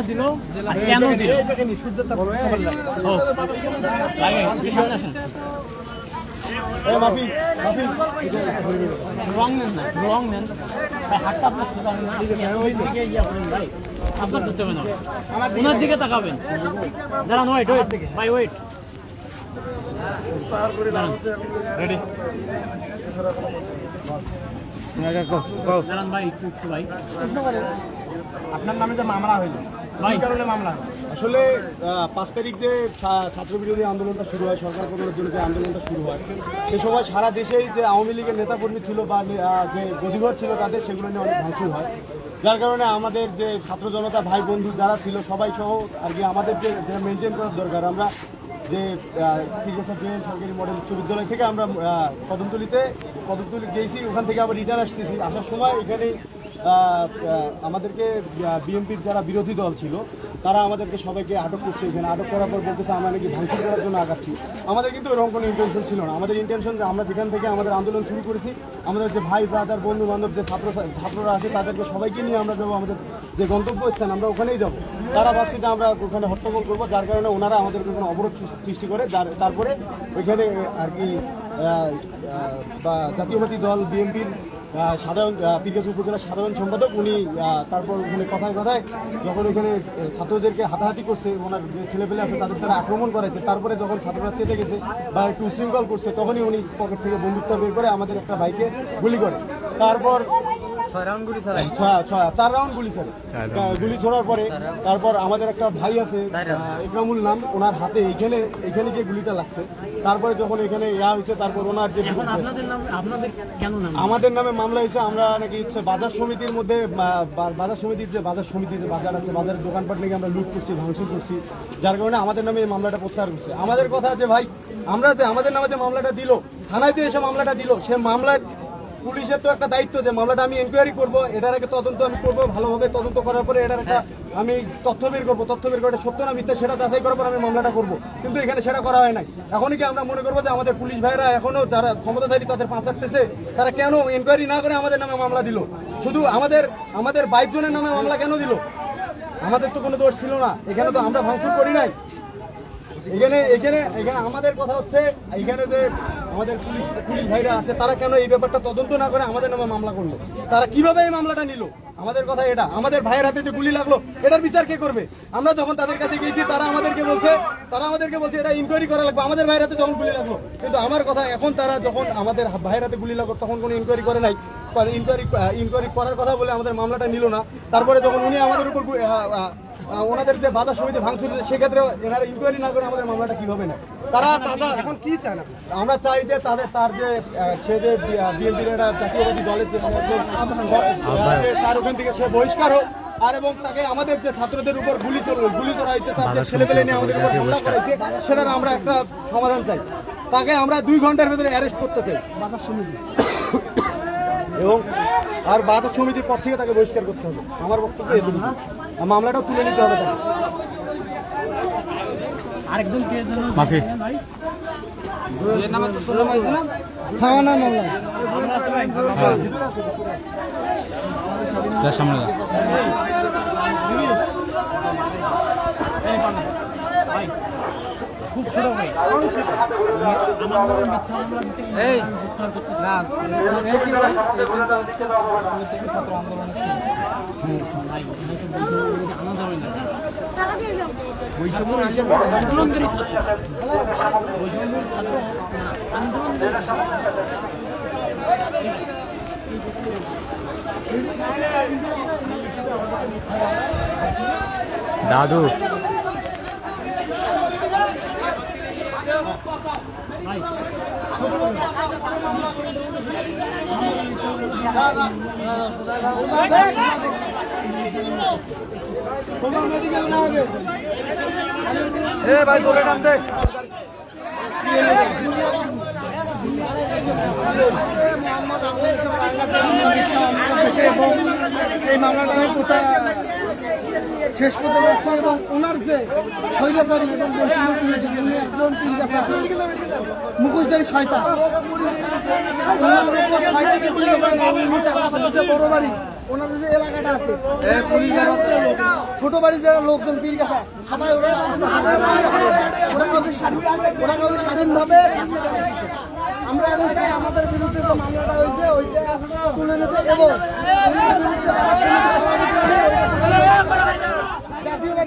দিল কেন দিল? ও, লাগে, একটু সামনে আসেন। রং নেন না রং নেন। হাতটা আপনার সোজা ভাই ধরতে হবে না। ওনার দিকে তাকাবেন। দাঁড়ান ওয়েট ওয়েট ভাই ওয়েট রেডি দাঁড়ান ভাই একটু একটু ভাই। আপনার নামে যে মামলা হইল। কারণে মামলা। আসলে পাঁচ তারিখ যে ছাত্র বিরোধী আন্দোলনটা শুরু হয় সরকার পতনের জন্য যে আন্দোলনটা শুরু হয় সে সময় সারা দেশেই যে আওয়ামী লীগের নেতাকর্মী ছিল বা যে গদিঘর ছিল তাদের সেগুলো নিয়ে অনেক ভাঙচুর হয়। যার কারণে আমাদের যে ছাত্র জনতা ভাই বন্ধু যারা ছিল সবাই সহ আর কি আমাদের যে মেনটেন করার দরকার আমরা যে সরকারি মডেল উচ্চ বিদ্যালয় থেকে আমরা কদমতলিতে কদমতলি গিয়েছি ওখান থেকে আবার রিটার্ন আসতেছি। আসার সময় এখানে আমাদেরকে বিএনপির যারা বিরোধী দল ছিল, তারা আমাদেরকে সবাইকে আটক করছে। এখানে আটক করার পর বলতেছে, আমরা নাকি ভাঙচুর করার জন্য আগাচ্ছি। আমাদের কিন্তু এরকম কোনো ইন্টেনশন ছিল না। আমাদের ইন্টেনশন আমরা যেখান থেকে আমাদের আন্দোলন শুরু করেছি, আমাদের যে ভাই ব্রাদার বন্ধু বান্ধব যে ছাত্র, ছাত্ররা আছে, তাদেরকে সবাইকে নিয়ে আমরা যাব, আমাদের যে গন্তব্যস্থান, আমরা ওখানেই যাব। তারা ভাবছে যে আমরা ওখানে হট্টগোল করব, যার কারণে ওনারা আমাদেরকে কোনো অবরোধ সৃষ্টি করে। তারপরে ওইখানে আর কি বা জাতীয়বাদী দল, বিএনপির সাধারণ পিকেস উপজেলার সাধারণ সম্পাদক, উনি তারপর ওখানে কথায় কথায় যখন ওখানে ছাত্রদেরকে হাতাহাতি করছে, ওনার যে ছেলেপেলে আছে তাদের তারা আক্রমণ করেছে, তারপরে যখন ছাত্ররা চেতে গেছে বা একটু উশৃঙ্খল করছে, তখনই উনি পকেট থেকে বন্দুকটা বের করে আমাদের একটা ভাইকে গুলি করে। তারপর ছয় চার রাউন্ড গুলি স্যার গুলি ছোড়ার পরে তারপর আমাদের একটা ভাই আছে ইকরামুল নাম ওনার হাতে এখানে এখানে গিয়ে গুলিটা লাগছে। তারপরে যখন এখানে ইয়া হয়েছে তারপর ওনার যে এখন আপনাদের নাম আপনাদের কেন নাম? আমাদের নামে মামলা হয়েছে আমরা নাকি হচ্ছে বাজার সমিতির মধ্যে বাজার সমিতির যে বাজার সমিতির যে বাজার আছে বাজারের দোকানপাট নাকি আমরা লুট করছি ভাঙচুর করছি যার কারণে আমাদের নামে এই মামলাটা প্রত্যাহার করছে। আমাদের কথা যে ভাই আমরা যে আমাদের নামে যে মামলাটা দিল থানায় যে এসে মামলাটা দিল সে মামলার পুলিশের তো একটা দায়িত্ব যে মামলাটা আমি এনকোয়ারি করব, এটার আগে তদন্ত আমি করব, ভালোভাবে তদন্ত করার পরে এটার একটা আমি তথ্য বের করব, তথ্য বের করে সত্য না, মিথ্যা সেটা যাচাই করার পর আমি মামলাটা করব। কিন্তু এখানে সেটা করা হয় নাই। এখনই কি আমরা মনে করব যে আমাদের পুলিশ ভাইরা এখনও যারা ক্ষমতাধারী তাদের পাঁচাটতেছে তারা কেন এনকোয়ারি না করে আমাদের নামে মামলা দিল? শুধু আমাদের আমাদের বাইশ জনের নামে মামলা কেন দিল? আমাদের তো কোনো দোষ ছিল না। এখানে তো আমরা ভাঙচুর করি নাই। এখানে এখানে এখানে আমাদের কথা হচ্ছে, এখানে যে আমাদের পুলিশ পুলিশ ভাইরা আছে, তারা কেন এই ব্যাপারটা তদন্ত না করে আমাদের নামে মামলা করল? তারা কীভাবে এই মামলাটা নিল? আমাদের কথা এটা। আমাদের ভাইয়ের হাতে যে গুলি লাগল, এটার বিচার কে করবে? আমরা যখন তাদের কাছে গিয়েছি, তারা আমাদেরকে বলছে, তারা আমাদেরকে বলছে, এটা ইনকোয়ারি করা লাগবে। আমাদের ভাইয়ের হাতে যখন গুলি লাগল, কিন্তু আমার কথা, এখন তারা যখন আমাদের ভাইয়ের হাতে গুলি লাগল, তখন কোনো ইনকোয়ারি করে নাই। ইনকোয়ারি ইনকোয়ারি করার কথা বলে আমাদের মামলাটা নিল না। তারপরে যখন উনি আমাদের উপর ওনাদের যে বাধা সমিতি ভাঙচুর সেক্ষেত্রে এনারা ইনকোয়ারি না করে আমাদের মামলাটা কীভাবে নেয়? তারা তারা এখন কি চান? আমরা চাই যে তাদের তার যে সে যে বিএনপির একটা জাতীয়বাদী দলের যে তার ওখান থেকে সে বহিষ্কার হোক আর এবং তাকে আমাদের যে ছাত্রদের উপর গুলি চল গুলি চলা হয়েছে তার যে ছেলেপেলে নিয়ে আমাদের উপর হামলা করা হয়েছে সেটার আমরা একটা সমাধান চাই। তাকে আমরা দুই ঘণ্টার ভেতরে অ্যারেস্ট করতে চাই। বাজার সমিতি এবং আর বাজার সমিতির পর থেকে তাকে বহিষ্কার করতে হবে। আমার বক্তব্য এটুকু আর মামলাটাও তুলে নিতে হবে তাকে। আরেকজন কে যেন ভাই? থানা মামলা। এই। ভাই খুব ছোট ভাই। দাদু ভাই চলে নাম এই মামলাটা আমি কোথায় শেষ করতে যাচ্ছি এবং ওনার যে শৈলাচারী এবং একজন ওনার উপর টাকা পাঠিয়েছে বড় বাড়ি ওনাদের যে এলাকাটা আছে ছোট বাড়ির যারা লোকজন পীর সবাই ওরা ওরা কাউকে স্বাধীন ওরা কাউকে স্বাধীনভাবে আমরা এখন চাই আমাদের বিরুদ্ধে যে মামলাটা হয়েছে ওইটা তুলে নিতে এবং ওনাদের বিরুদ্ধে যারা জাতীয়বাদী আহ, BNP থেকে বহিষ্কার এবং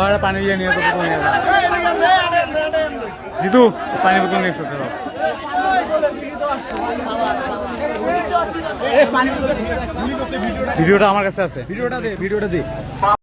আর পানি দিয়ে নিয়ে তো জিতু পানি বোতল নিয়ে এসো। ভিডিওটা আমার কাছে আছে। ভিডিওটা দে ভিডিওটা দে।